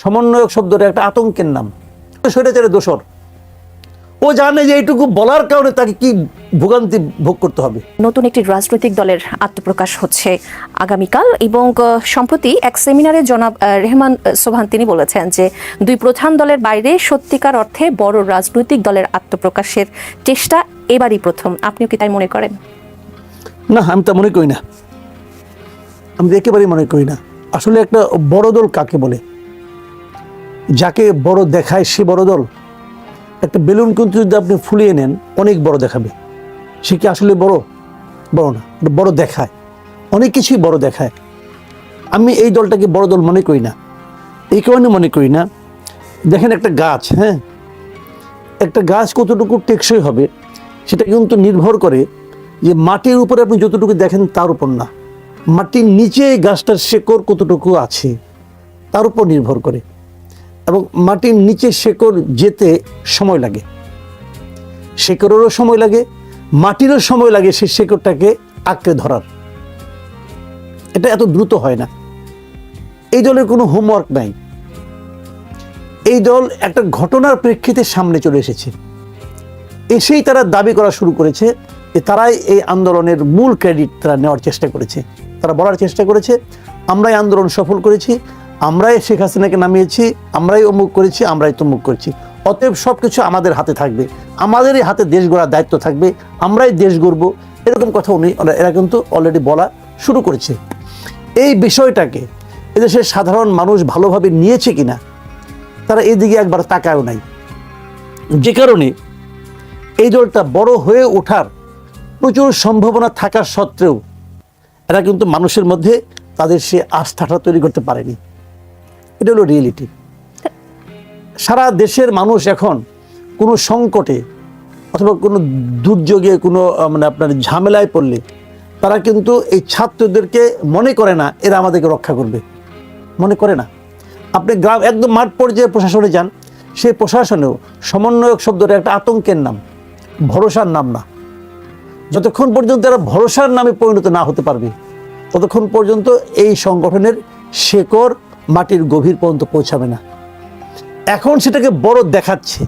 সমন্বয়ক শব্দটা একটা আতঙ্কের নাম। স্বৈরাচারের দোষর। ও জানে যে এইটুকু বলার কারণে তাকে কি ভোগান্তি ভোগ করতে হবে। নতুন একটি রাজনৈতিক দলের আত্মপ্রকাশ হচ্ছে আগামীকাল এবং সম্প্রতি এক সেমিনারে জনাব রেহমান সোবহান তিনি বলেছেন যে দুই প্রধান দলের বাইরে সত্যিকার অর্থে বড় রাজনৈতিক দলের আত্মপ্রকাশের চেষ্টা এবারই প্রথম। আপনিও কি তাই মনে করেন? না আমি তা মনে করি না। আমি একেবারেই মনে করি না। আসলে একটা বড় দল কাকে বলে? যাকে বড় দেখায় সে বড় দল। একটা বেলুন কিন্তু যদি আপনি ফুলিয়ে নেন, অনেক বড় দেখাবে। সে কি আসলে বড়? বড় না, বড় দেখায়। অনেক কিছুই বড় দেখায়। আমি এই দলটাকে বড় দল মনে করি না। এই কারণে মনে করি না। দেখেন একটা গাছ হ্যাঁ? একটা গাছ কতটুকু টেকসই হবে, সেটা কিন্তু নির্ভর করে যে মাটির উপরে আপনি যতটুকু দেখেন তার উপর না। মাটির নিচে গাছটার শেকড় কতটুকু আছে, তার উপর নির্ভর করে। এবং মাটির নিচে শেকড় যেতে সময় লাগে। শেকড়েরও সময় লাগে, মাটিরও সময় লাগে সেই শেকড়টাকে আঁকড়ে ধরার। এটা এত দ্রুত হয় না। এই দলের কোনো হোমওয়ার্ক নাই। এই দল একটা ঘটনার প্রেক্ষিতে সামনে চলে এসেছে। এসেই তারা দাবি করা শুরু করেছে যে তারাই এই আন্দোলনের মূল ক্রেডিট তারা নেওয়ার চেষ্টা করেছে। তারা বলার চেষ্টা করেছে, আমরাই আন্দোলন সফল করেছি আমরাই শেখ হাসিনাকে নামিয়েছি, আমরাই অমুক করেছি, আমরাই তমুক করেছি। অতএব সব কিছু আমাদের হাতে থাকবে। আমাদেরই হাতে দেশ গড়ার দায়িত্ব থাকবে, আমরাই দেশ গড়ব। এরকম কথা উনি, এরা কিন্তু অলরেডি বলা শুরু করেছে। এই বিষয়টাকে এদেশের সাধারণ মানুষ ভালোভাবে নিয়েছে কিনা, তারা এদিকে একবার তাকায়ও নাই। যে কারণে এই দলটা বড় হয়ে ওঠার প্রচুর সম্ভাবনা থাকা সত্ত্বেও এরা কিন্তু মানুষের মধ্যে তাদের সে আস্থাটা তৈরি করতে পারেনি। এটা হলো রিয়েলিটি সারা দেশের মানুষ এখন কোনো সংকটে অথবা কোনো দুর্যোগে, কোনো মানে আপনার ঝামেলায় পড়লে তারা কিন্তু এই ছাত্রদেরকে মনে করে না এরা আমাদেরকে রক্ষা করবে। মনে করে না। আপনি গ্রাম, একদম মাঠ পর্যায়ে প্রশাসনে যান, সেই প্রশাসনেও সমন্বয়ক শব্দটা একটা আতঙ্কের নাম, ভরসার নাম না। যতক্ষণ পর্যন্ত এরা ভরসার নামে পরিণত না হতে পারবে, ততক্ষণ পর্যন্ত এই সংগঠনের শেকড় মাটির গভীর পর্যন্ত পৌঁছাবে না। এখন সেটাকে বড় দেখাচ্ছে।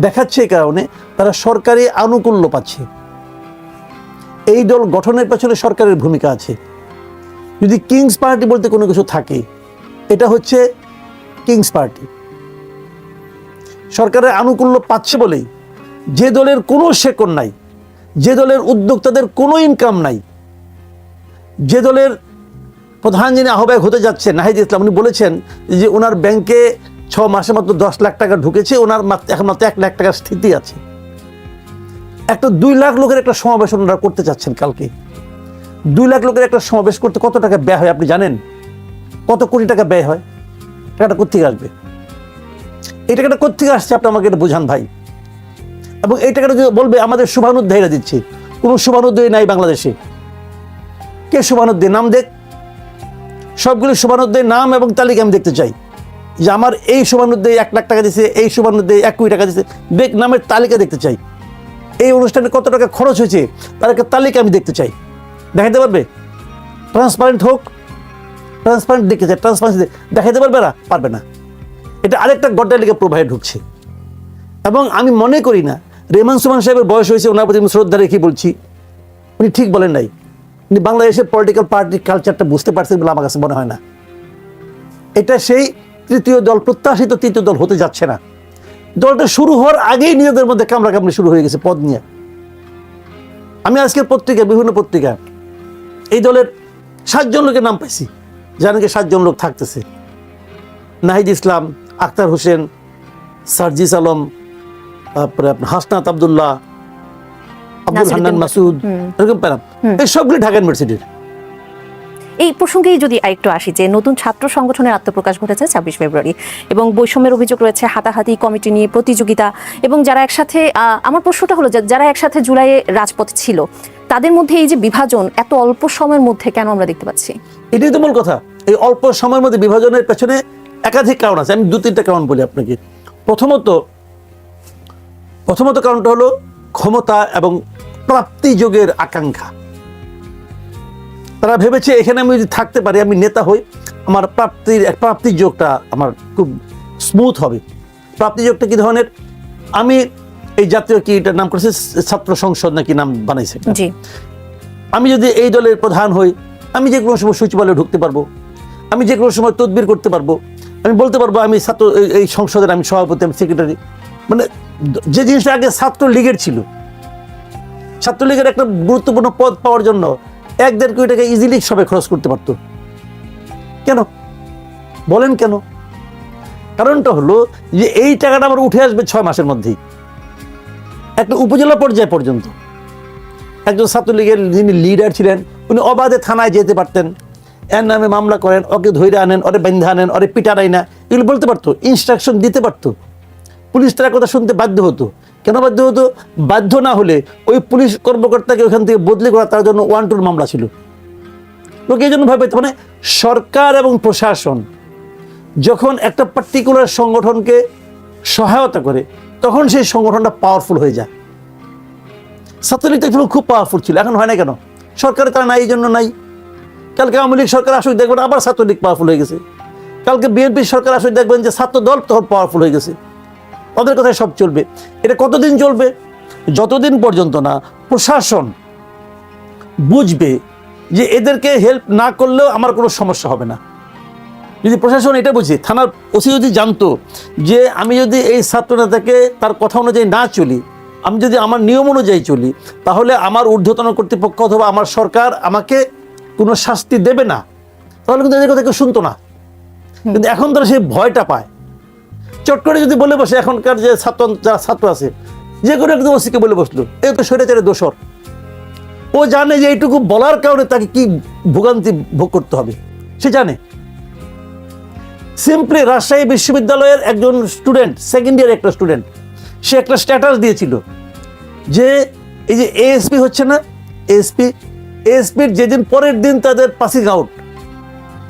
দেখাচ্ছে এই কারণে তারা সরকারি আনুকূল্য পাচ্ছে। এই দল গঠনের পেছনে সরকারের ভূমিকা আছে। যদি কিংস পার্টি বলতে কোনো কিছু থাকে, এটা হচ্ছে কিংস পার্টি। সরকারের আনুকূল্য পাচ্ছে বলেই যে দলের কোনো শেকড় নাই, যে দলের উদ্যোক্তাদের কোনো ইনকাম নাই, যে দলের প্রধান যিনি আহ্বায়ক হতে যাচ্ছেন, নাহিদ ইসলাম। উনি বলেছেন যে ওনার ব্যাংকে ছ মাসে মাত্র দশ লাখ টাকা ঢুকেছে, ওনার এখন মাত্র এক লাখ টাকার স্থিতি আছে। একটা দুই লাখ লোকের একটা সমাবেশ ওনারা করতে চাচ্ছেন কালকে। দুই লাখ লোকের একটা সমাবেশ করতে কত টাকা ব্যয় হয় আপনি জানেন? কত কোটি টাকা ব্যয় হয়? টাকাটা কোথেকে আসবে? এই টাকাটা কোথেকে আসছে আপনি আমাকে এটা বোঝান ভাই। এবং এই টাকাটা যদি বলবে, আমাদের শুভানুধ্যায়ীরা দিচ্ছে। কোনো শুভানুধ্যায়ী নাই বাংলাদেশে। কে শুভানুদ্দিন নাম দেখ। সবগুলো শুভানুদ্দিন নাম এবং তালিকা আমি দেখতে চাই। যে আমার এই শুভানুদ্দিন এক লাখ টাকা দিছে, এই শুভানুদ্দিন এক কোটি টাকা দিছে। দেখ, নামের তালিকা দেখতে চাই। এই অনুষ্ঠানে কত টাকা খরচ হয়েছে, তার একটা তালিকা আমি দেখতে চাই। দেখাতে পারবে? ট্রান্সপারেন্ট হোক ট্রান্সপারেন্ট দেখতে চাই ট্রান্সপারেন্সি দেখাতে পারবে না? পারবে না। এটা আরেকটা গড্ডালিকা প্রোভাইড ঢুকছে। এবং আমি মনে করি না রেমান সুমান সাহেবের বয়স হয়েছে, ওনার প্রতি আমি শ্রদ্ধা রেখে বলছি। উনি ঠিক বলেন নাই। বাংলাদেশের পলিটিক্যাল পার্টির কালচারটা বুঝতে পারছেন বলে আমার কাছে মনে হয় না। এটা সেই তৃতীয় দল, প্রত্যাশিত তৃতীয় দল হতে যাচ্ছে না। দলটা শুরু হওয়ার আগেই নিজেদের মধ্যে কামড়াকামড়ি শুরু হয়ে গেছে পদ নিয়ে। আমি আজকে পত্রিকা, বিভিন্ন পত্রিকা, এই দলের সাতজন লোকের নাম পাইছি জানেন কি সাতজন লোক থাকতেছে। নাহিদ ইসলাম, আখতার হোসেন, সার্জিস আলম, তারপরে আপনার হাসনাত আবদুল্লাহ আব্দুল হান্নান মাসুদ এরকম এই সবগুলি ঢাকা ইউনিভার্সিটির। এই প্রসঙ্গেই যদি আরেকটু আসি যে নতুন ছাত্র সংগঠনের আত্মপ্রকাশ ঘটেছে ছাব্বিশ ফেব্রুয়ারি এবং বৈষম্যের অভিযোগ রয়েছে হাতাহাতি কমিটি নিয়ে প্রতিযোগিতা এবং যারা একসাথে আমার প্রশ্নটা হলো যারা একসাথে জুলাইয়ে রাজপথ ছিল তাদের মধ্যে এই যে বিভাজন এত অল্প সময়ের মধ্যে কেন আমরা দেখতে পাচ্ছি? এটাই তো মূল কথা। এই অল্প সময়ের মধ্যে বিভাজনের পেছনে একাধিক কারণ আছে। আমি দু তিনটা কারণ বলি আপনাকে। প্রথমত প্রথমত কারণটা হলো ক্ষমতা এবং প্রাপ্তিযোগের আকাঙ্ক্ষা। তারা ভেবেছে এখানে আমি যদি থাকতে পারি আমি নেতা হই আমার প্রাপ্তির প্রাপ্তির যোগটা আমার খুব স্মুথ হবে। প্রাপ্তি যোগটা কি ধরনের? আমি এই জাতীয় কি এটার নাম করেছে? ছাত্র সংসদ নাকি নাম বানাইছে? জি। আমি যদি এই দলের প্রধান হই আমি যে কোনো সময় সচিবালয়ে ঢুকতে পারব। আমি যে কোনো সময় তদবির করতে পারব। আমি বলতে পারব আমি ছাত্র এই- এই সংসদের আমি সভাপতি আমি সেক্রেটারি মানে যে জিনিসটা আগে ছাত্র লীগের ছিল ছাত্রলীগের একটা গুরুত্বপূর্ণ পদ পাওয়ার জন্য এক দেড় কোটি টাকা ইজিলি সবে খরচ করতে পারতো। কেন? বলেন কেন? কারণটা হলো যে এই টাকাটা আমার উঠে আসবে ছয় মাসের মধ্যেই। একটা উপজেলা পর্যায় পর্যন্ত। একজন ছাত্রলীগের যিনি লিডার ছিলেন, উনি অবাধে থানায় যেতে পারতেন। এর নামে মামলা করেন, ওকে ধৈর্য আনেন, ওরে বেঁধে আনেন, ওরে পিটারাই না। এগুলো বলতে পারতো ইনস্ট্রাকশন দিতে পারতো। পুলিশ তার কথা শুনতে বাধ্য হতো। কেন বাধ্য হতো? বাধ্য না হলে ওই পুলিশ কর্মকর্তাকে ওখান থেকে বদলি করা তার জন্য ওয়ান টুর মামলা ছিল। লোক এই জন্য ভাবে মানে সরকার এবং প্রশাসন যখন একটা পার্টিকুলার সংগঠনকে সহায়তা করে, তখন সেই সংগঠনটা পাওয়ারফুল হয়ে যায়। ছাত্রলীগ তো খুব পাওয়ারফুল ছিল, এখন হয় না কেন? সরকারের তারা নাই, এই জন্য নাই। কালকে আওয়ামী লীগ সরকার আসুক, দেখবেন আবার ছাত্রলীগ পাওয়ারফুল হয়ে গেছে। কালকে বিএনপি সরকার আসুক, দেখবেন যে ছাত্র দল তখন পাওয়ারফুল হয়ে গেছে। ওদের কথায় সব চলবে। এটা কতদিন চলবে? যতদিন পর্যন্ত না, প্রশাসন বুঝবে যে এদেরকে হেল্প না করলেও আমার কোনো সমস্যা হবে না। যদি প্রশাসন এটা বুঝে, থানার ওসি যদি জানতো যে আমি যদি এই ছাত্র নেতাকে তার কথা অনুযায়ী না চলি, আমি যদি আমার নিয়ম অনুযায়ী চলি, তাহলে আমার ঊর্ধ্বতন কর্তৃপক্ষ অথবা আমার সরকার আমাকে কোনো শাস্তি দেবে না। তাহলে কিন্তু এদের কথা কেউ শুনতো না। কিন্তু এখন তারা সেই ভয়টা পায়। চট করে যদি বলে বসে, এখনকার যে ছাত্র যারা ছাত্র আছে, যে কোনো একদম ওসিকে বলে বসল এই তো স্বৈরাচারের দোষর। ও জানে যে এইটুকু বলার কারণে তাকে কি ভোগান্তি ভোগ করতে হবে, সে জানে। সিম্পলি রাজশাহী বিশ্ববিদ্যালয়ের একজন স্টুডেন্ট সেকেন্ড ইয়ার একটা স্টুডেন্ট, সে একটা স্ট্যাটাস দিয়েছিল যে এই যে এএসপি হচ্ছে না এএসপি এএসপির যেদিন পরের দিন তাদের পাসিং আউট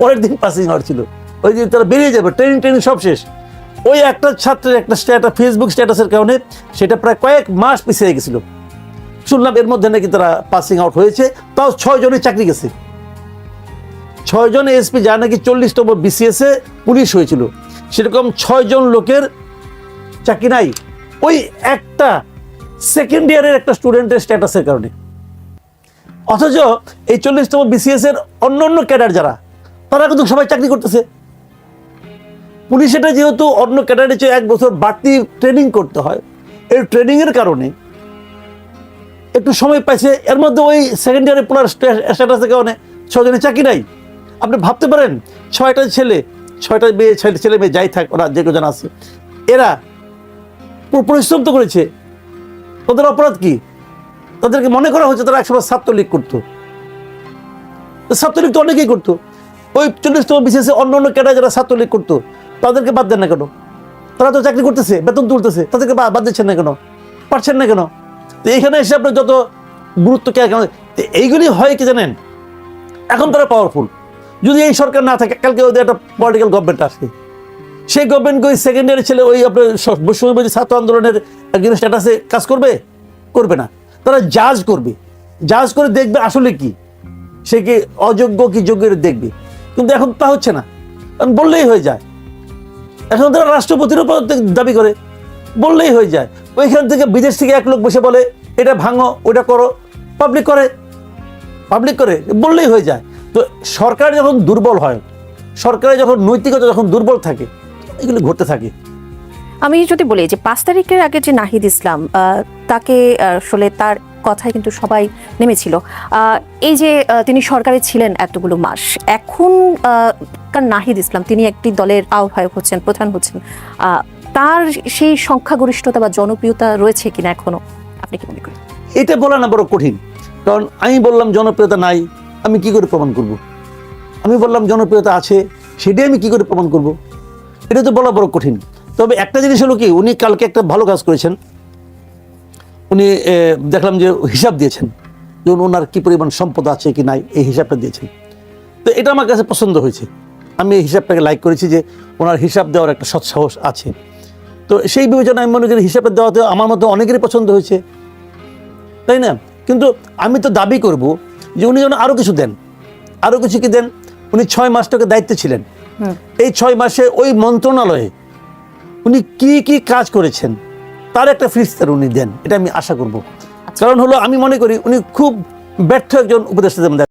পরের দিন পাসিং আউট ছিল। ওই দিন তারা বেরিয়ে যাবে ট্রেনিং ট্রেনিং সব শেষ। ওই একটা ছাত্রের একটা স্ট্যাটাস ফেসবুক স্ট্যাটাসের কারণে সেটা প্রায় কয়েক মাস পিছিয়ে গেছিল। শুনলাম এর মধ্যে নাকি তারা পাসিং আউট হয়েছে, তাও ছয় জনের চাকরি গেছে। ছয়জন এসপি যা নাকি চল্লিশতম বিসিএস পুলিশ হয়েছিল, সেরকম ছয়জন লোকের চাকরি নাই। ওই একটা সেকেন্ড ইয়ারের একটা স্টুডেন্টের স্ট্যাটাসের কারণে। অথচ এই চল্লিশতম বিসিএস এর অন্য অন্য ক্যাডার যারা, তারা কিন্তু সবাই চাকরি করতেছে। পুলিশ এটা যেহেতু অন্য ক্যাডারের চেয়ে এক বছর বাড়তি ট্রেনিং করতে হয়, এই ট্রেনিংয়ের কারণে একটু সময় পাইছে। এর মধ্যে ওই সেকেন্ড ইয়ারে পুনার স্ট্যাটাসের কারণে ছজনের চাকরি নাই। আপনি ভাবতে পারেন, ছয়টা ছেলে, ছয়টা মেয়ে ছেলে ছেলে মেয়ে যাই থাক, ওরা যে কজন আছে, এরা পরিশ্রম তো করেছে। ওদের অপরাধ কি? তাদেরকে মনে করা হচ্ছে তারা একসময় ছাত্রলীগ করতো। ছাত্রলীগ তো অনেকেই করতো। ওই চল্লিশতম বিশেষে অন্য অন্য ক্যাডার যারা ছাত্রলীগ করতো তাদেরকে বাদ দেন না কেন? তারা তো চাকরি করতেছে, বেতন তুলতেছে, তাদেরকে বাদ দিচ্ছেন না কেন? পারছেন না কেন? তো এইখানে এসে আপনার যত গুরুত্ব কে কেন এইগুলি হয় কি জানেন? এখন তারা পাওয়ারফুল যদি এই সরকার না থাকে, কালকে ওদের একটা পলিটিক্যাল গভর্নমেন্ট আসে সেই গভর্নমেন্টকে ওই সেকেন্ড ইয়ারের ছেলে ওই আপনার বৈষম্যবাদী ছাত্র আন্দোলনের একজন স্ট্যাটাসে কাজ করবে? করবে না। তারা জাজ করবে। জাজ করে দেখবে আসলে কি? সে কি অযোগ্য কি যোগ্য দেখবে। কিন্তু এখন তা হচ্ছে না। বললেই হয়ে যায়। এখন তারা রাষ্ট্রপতির উপর দাবি করে, বললেই হয়ে যায়। ওইখান থেকে বিদেশ থেকে এক লোক বসে বলে, এটা ভাঙো, ওটা করো। পাবলিক করে পাবলিক করে, বললেই হয়ে যায়। তো সরকার যখন দুর্বল হয় সরকারের যখন নৈতিকতা যখন দুর্বল থাকে, এগুলো ঘটতে থাকে। আমি যদি বলি যে পাঁচ তারিখের আগে যে নাহিদ ইসলাম তাকে আসলে তার কথায় কিন্তু সবাই নেমেছিল এই যে তিনি সরকারে ছিলেন এতগুলো মাস, এখন নাহিদ ইসলাম, তিনি একটি দলের আহ্বায়ক হচ্ছেন, প্রধান হচ্ছেন তার সেই সংখ্যাগরিষ্ঠতা বা জনপ্রিয়তা রয়েছে কিনা এখনও, আপনি কি মনে করেন এটা বলা না বড় কঠিন, কারণ আমি বললাম জনপ্রিয়তা নাই, আমি কি করে প্রমাণ করব। আমি বললাম জনপ্রিয়তা আছে, সেটাই আমি কি করে প্রমাণ করব। এটা তো বলা বড় কঠিন তবে একটা জিনিস হলো কি, উনি কালকে একটা ভালো কাজ করেছেন উনি দেখলাম যে হিসাব দিয়েছেন যে ওনার কী পরিমাণ সম্পদ আছে কি নাই এই হিসাবটা দিয়েছেন। তো এটা আমার কাছে পছন্দ হয়েছে। আমি এই হিসাবটাকে লাইক করেছি যে ওনার হিসাব দেওয়ার একটা সৎসাহস আছে। তো সেই বিবেচনায় আমি মনে করি হিসাবে দেওয়াতে আমার মতো অনেকেরই পছন্দ হয়েছে। তাই না? কিন্তু আমি তো দাবি করব যে উনি যেন আরও কিছু দেন। আরও কিছু কি দেন? উনি ছয় মাসটাকে দায়িত্বে ছিলেন। এই ছয় মাসে ওই মন্ত্রণালয়ে উনি কি কি কাজ করেছেন? তার একটা ফিরিস্তার উনি দেন, এটা আমি আশা করব। কারণ হলো আমি মনে করি উনি খুব ব্যর্থ একজন উপদেষ্টাদের মধ্যে